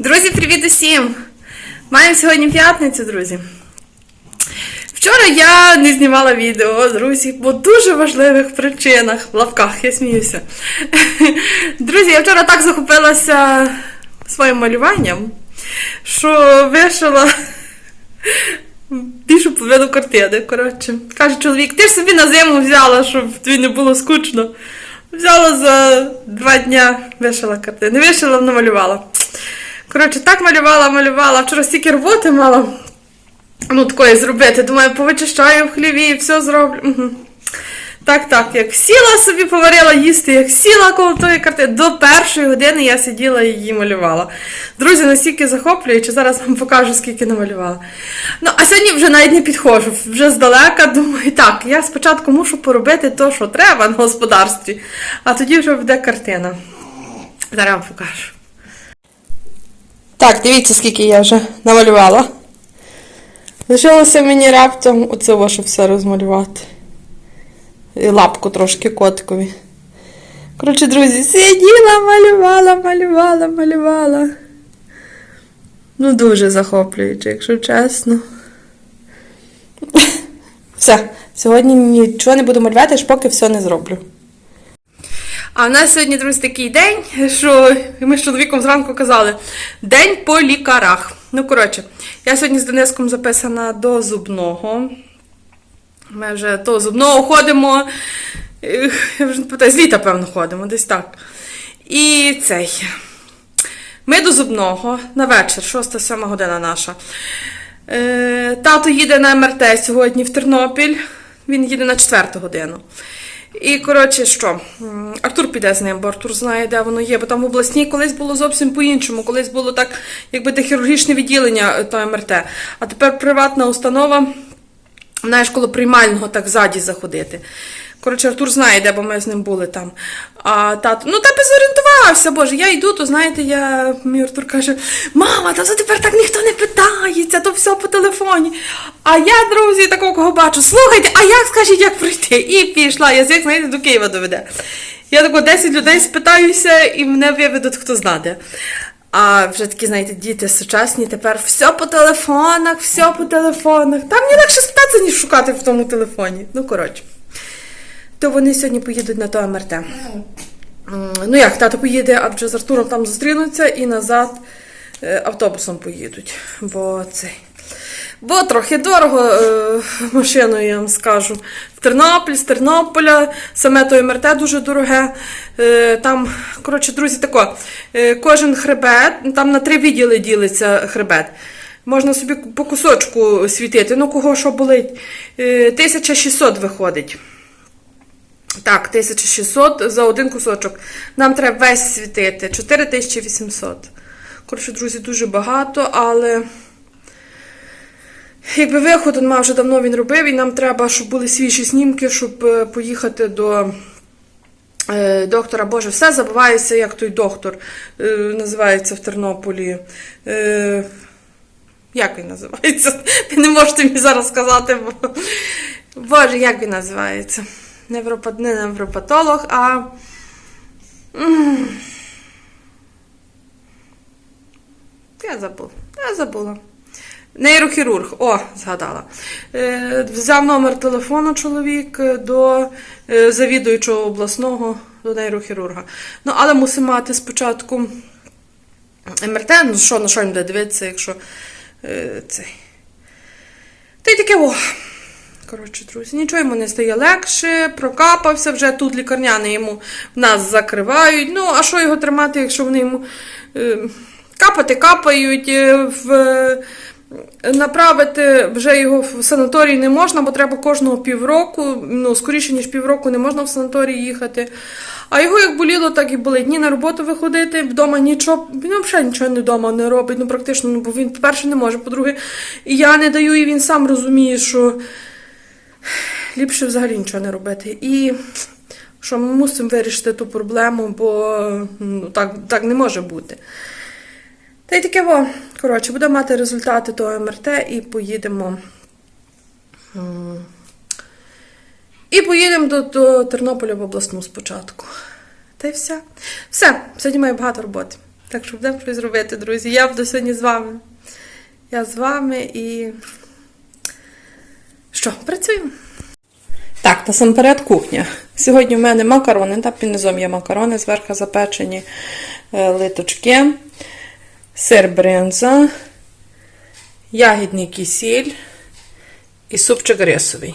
Друзі, привіт усім! Маємо сьогодні п'ятницю, друзі. Вчора я не знімала відео, друзі, по дуже важливих причинах. В лавках, я сміюся. Друзі, я вчора так захопилася своїм малюванням, що вишила більшу половину картини. Коротше, каже чоловік, ти ж собі на зиму взяла, щоб тобі не було скучно. Взяла за два дня, вишила картину. Не вишила, намалювала. Коротше, так малювала, малювала. Вчора стільки роботи мала. Ну, такої зробити. Думаю, повичищаю в хліві і все зроблю. Угу. Так, так, як сіла собі, поварила їсти, як сіла коло тої картини, до першої години я сиділа і її малювала. Друзі, настільки захоплюючи, зараз вам покажу, скільки намалювала. Ну, а сьогодні вже навіть не підходжу, вже здалека думаю, так, я спочатку мушу поробити те, що треба на господарстві, а тоді вже буде картина. Зараз вам покажу. Так, дивіться, скільки я вже намалювала. Лишилося мені раптом оце ваше все розмалювати. І лапку трошки котикові. Коротше, друзі, сиділа, малювала, малювала, малювала. Ну, дуже захоплююче, якщо чесно. Все, сьогодні нічого не буду малювати, аж поки все не зроблю. А в нас сьогодні, друзі, такий день, що ми з чоловіком зранку казали: День по лікарах. Ну, коротше, я сьогодні з Дениском записана до зубного. Ми вже до зубного ходимо. Я вже не пам'ятаю, з літа, певно, ходимо, десь так. І цей. Ми до зубного на вечір, 6-7 година наша. Е, Тато їде на МРТ сьогодні в Тернопіль. Він їде на 4 годину. І, коротше, що? Артур піде з ним, бо Артур знає, де воно є, бо там в обласній колись було зовсім по-іншому. Колись було так, якби те хірургічне відділення е, то МРТ. А тепер приватна установа, знаєш, коло приймального так ззаді заходити. Коротше, Артур знає, де, бо ми з ним були там. А тато, ну та зорієнтувався, боже, я йду, то знаєте, я, мій Артур каже, мама, та тепер так ніхто не питається, то все по телефоні. А я, друзі, такого кого бачу, слухайте, а як скажіть, як пройти? І пішла, язик, знаєте, до Києва доведе. Я тако 10 людей спитаюся, і мене виведуть, хто знаде. А вже такі, знаєте, діти сучасні, тепер все по телефонах, все по телефонах. Там мені легше спитатися, ніж шукати в тому телефоні. Ну, коротше. То вони сьогодні поїдуть на то МРТ. Ну як, тато поїде, адже з Артуром там зустрінуться і назад е, автобусом поїдуть. Бо цей. Бо трохи дорого е, машиною, я вам скажу. В Тернопіль, з Тернополя, саме то МРТ дуже дороге. Е, там, коротше, друзі, тако, е, кожен хребет, там на три відділи ділиться хребет. Можна собі по кусочку світити. Ну, кого що болить? Е, 1600 виходить. Так, 1600 за один кусочок. Нам треба весь світити. 4800. Коротше, друзі, дуже багато, але. Якби виход він мав вже давно він робив, і нам треба, щоб були свіжі знімки, щоб е, поїхати до е, доктора. Боже, все забувається, як той доктор е, називається в Тернополі. Як він називається? Ви не можете мені зараз сказати, бо. Боже, як він називається? Невропат... Не невропатолог, а. Я забула. Я забула. Нейрохірург, о, згадала. Е, взяв номер телефону чоловік до е, завідуючого обласного до нейрохірурга. Ну, але мусимо мати спочатку МРТ, ну що, на що буде дивитися, якщо е, цей. Та й таке о. Коротше, друзі, нічого йому не стає легше, прокапався, вже тут лікарняний йому в нас закривають. Ну, а що його тримати, якщо вони йому е, капати капають, е, в, е, направити вже його в санаторій не можна, бо треба кожного півроку, ну, скоріше, ніж півроку, не можна в санаторій їхати. А його як боліло, так і болить. Ні на роботу виходити, вдома нічого, він взагалі нічого не вдома не робить, ну практично, ну, бо він, по-перше, не може, по-друге, і я не даю, і він сам розуміє, що ліпше взагалі нічого не робити. І що ми мусимо вирішити ту проблему, бо ну, так, так не може бути. Та й таке, во, коротше, будемо мати результати того МРТ і поїдемо. І поїдемо до, до Тернополя в обласну спочатку. Та й все. Все, сьогодні маю багато роботи. Так що будемо щось робити, друзі. Я буду сьогодні з вами. Я з вами і. Що, працюємо? Так, насамперед кухня. Сьогодні в мене макарони, та під є макарони, зверху запечені е, литочки, сир бринза, ягідний кисіль і супчик рисовий.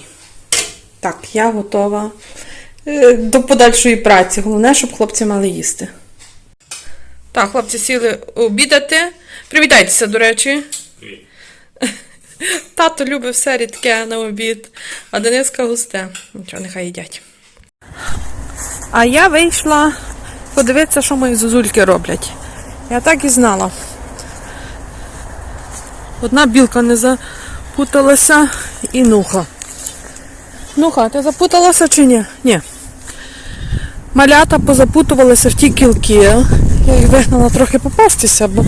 Так, я готова е, до подальшої праці. Головне, щоб хлопці мали їсти. Так, хлопці сіли обідати. Привітайтеся, до речі. Тато любить все рідке на обід, а Дениска густе. Нічого, нехай їдять. А я вийшла подивитися, що мої зозульки роблять. Я так і знала. Одна білка не запуталася і нуха. Нуха, ти запуталася чи ні? Ні. Малята позапутувалися в ті кілки. Я їх вигнала трохи попастися, бо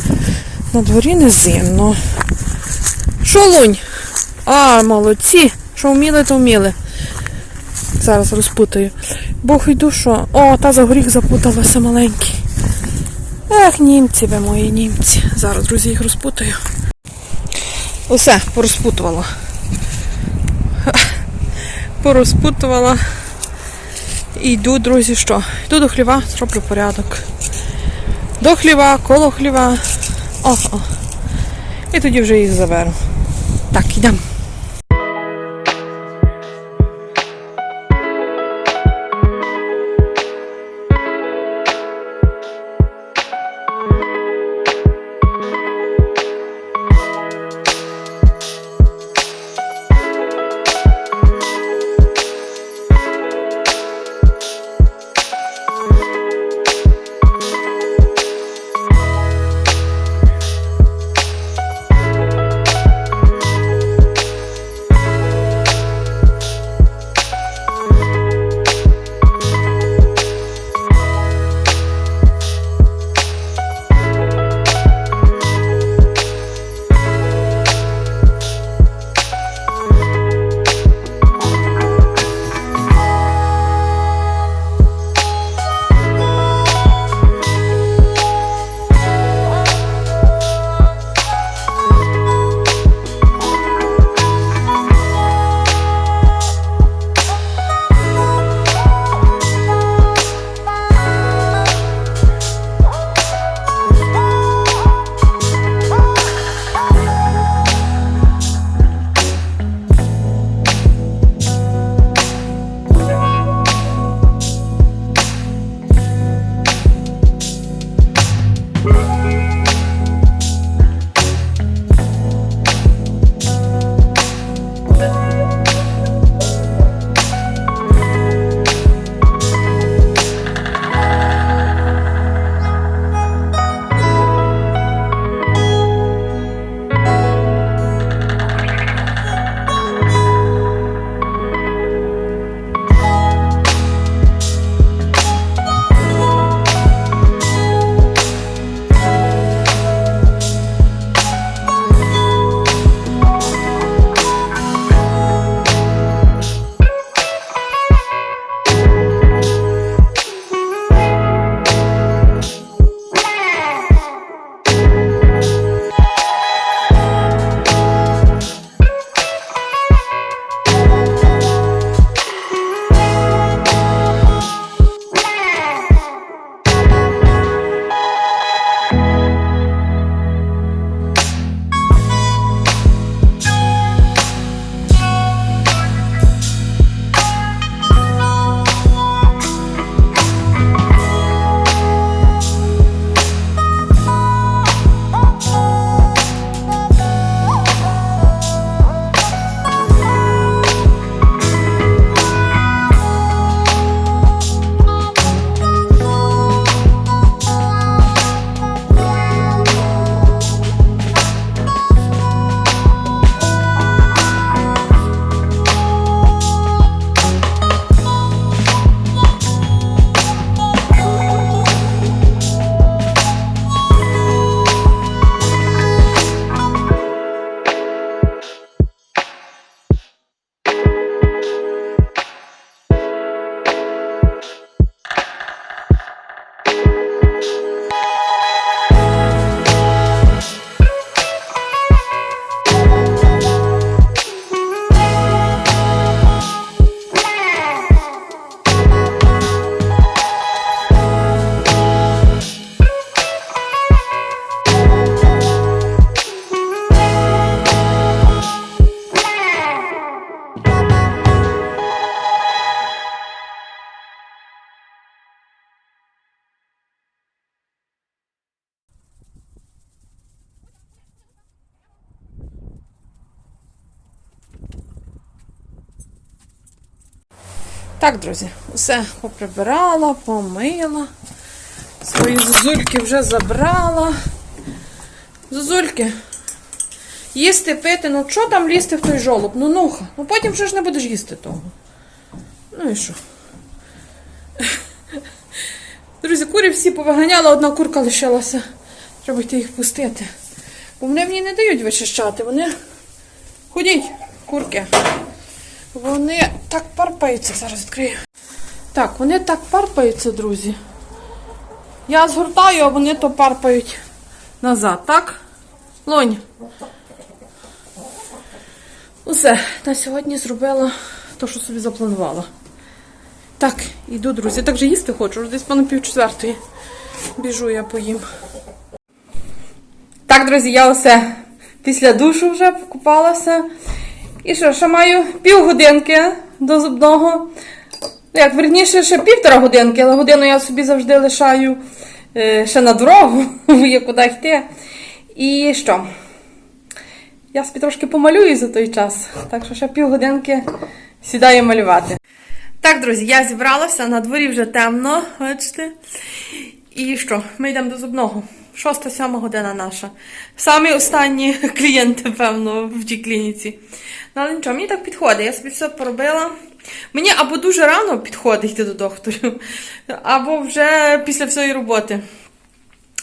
на дворі не зимно. Що лунь? А, молодці. Що вміли, то вміли. Зараз розпутаю. Бог йду, що. О, та за горіх запуталася маленький. Ех, німці ви мої німці. Зараз, друзі, їх розпутаю. Усе, порозпутувала. Порозпутувала. І йду, друзі, що? Йду до хліва, зроблю порядок. До хліва, коло хліва. О, о. І тоді вже їх заберу. Так, йдемо. Так, друзі, все поприбирала, помила. Свої зозульки вже забрала. Зозульки, їсти, пити, ну що там лізти в той жолоб? Ну нуха, ну потім вже ж не будеш їсти того. Ну і що? Друзі, курі всі повиганяла, одна курка лишилася. Треба йти їх пустити. Бо вони мені не дають вичищати. Вони ходіть, курки. Вони так парпаються. Зараз відкрию. Так, вони так парпаються, друзі. Я згортаю, а вони то парпають назад, так? Лонь. Усе, на сьогодні зробила те, що собі запланувала. Так, іду, друзі. Так же їсти хочу, вже десь пану пів четвертої. Біжу я поїм. Так, друзі, я усе після душу вже покупалася. І що, ще маю півгодинки до зубного. Як верніше, ще півтора годинки, але годину я собі завжди лишаю е, ще на дорогу, є куди йти. І що? Я собі трошки помалюю за той час, так що ще півгодинки сідаю малювати. Так, друзі, я зібралася, на дворі вже темно, бачите. І що? Ми йдемо до зубного. Шоста-сьома година наша. Самі останні клієнти, певно, в тій клініці. Ну, але нічого, мені так підходить. Я собі все поробила. Мені або дуже рано підходить йти до докторів, або вже після всієї роботи.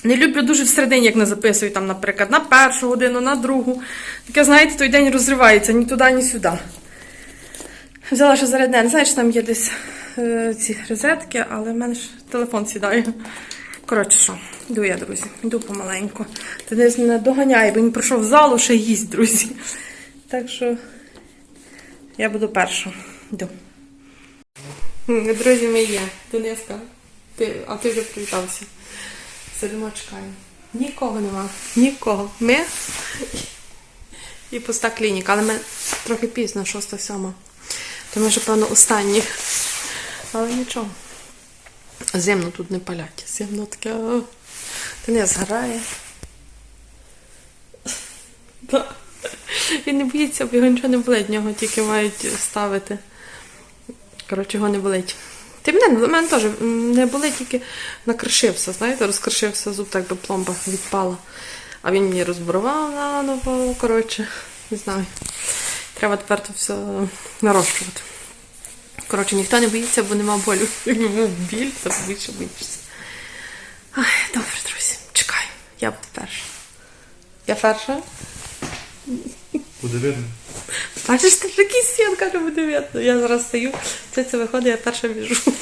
Не люблю дуже всередині, як не записую, там, наприклад, на першу годину, на другу. Таке, знаєте, той день розривається ні туди, ні сюди. Взяла ще зарядне. Не знаю, там є десь е, ці розетки, але в мене ж телефон сідає. Коротше, що, йду я, друзі, йду помаленьку. Десь не доганяє, бо він пройшов в залу, ще їсть, друзі. Так що я буду перша. Йду. Друзі, ми є. Донеска. Ти, а ти вже привітався. Сидимо, чекаємо. Нікого нема. Нікого. Ми і пуста клініка, але ми трохи пізно, 6-7. То ми вже, певно, останні. Але нічого. Зимно тут не палять. Зимно таке. Та не згорає. Він не боїться, бо його нічого не болить, нього тільки мають ставити. Коротше, його не болить. Ти мене, в мене теж не болить, тільки накришився, знаєте, розкришився зуб, так би пломба відпала. А він мені розборував наново, коротше, не знаю. Треба тепер то все нарощувати. Коротше, ніхто не боїться, бо нема болю. Якби був біль, то більше боїшся. Ай, добре, друзі, чекаю. Я перша. Я перша? Буде видно. Бачиш, ти такий сін, каже, буде видно. Я зараз стою, це це виходить, я перша біжу.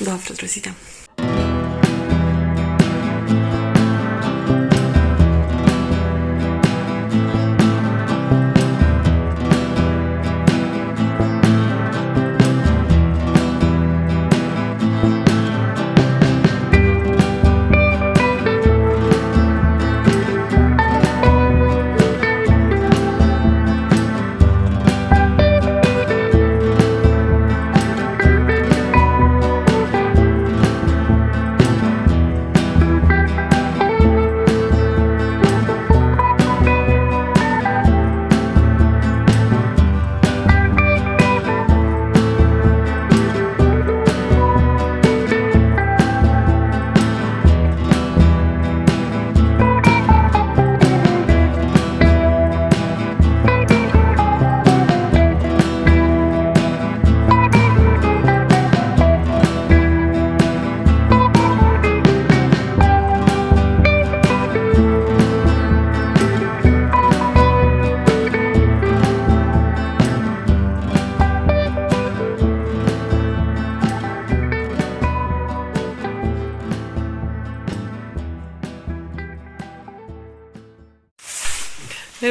Добре, друзі, йдемо.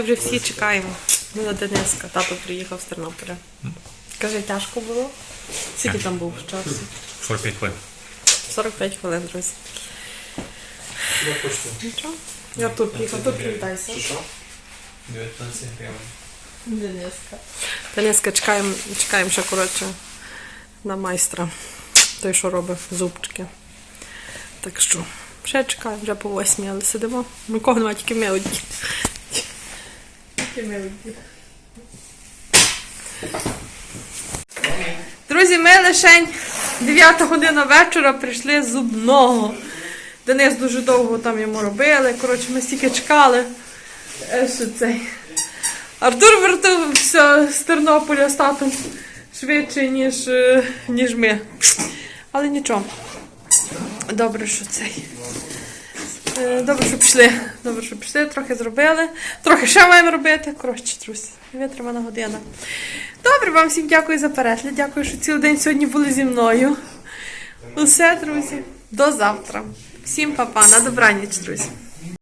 Вже всі чекаємо. Ми на Дениска. Тато приїхав з Тернополя. Скажи, тяжко було? Скільки там був часу? 45 хвилин. 45 хвилин, друзі. Нічого. Я тут приїхав, тут привітайся. 19 гривень. Дениска. Дениска, чекаємо, чекаємо ще, коротше, на майстра. Той, що робить зубчики. Так що, ще чекаємо, вже по восьмій, але сидимо. Нікого немає, тільки ми одні. Друзі, ми лишень 9 година вечора прийшли з зубного. Денис дуже довго там йому робили. Коротше, ми стільки чекали. Е, Що цей. Артур вертався з Тернополя з татом швидше, ніж, е, ніж ми. Але нічого. Добре, що цей. Е, Добре, що пішли. Добре, що пішли, трохи зробили. Трохи ще маємо робити. Коротше, друзі, витримана година. Добре, вам всім дякую за перегляд. Дякую, що цілий день сьогодні були зі мною. Усе, друзі. До завтра. Всім па-па, на добраніч, друзі.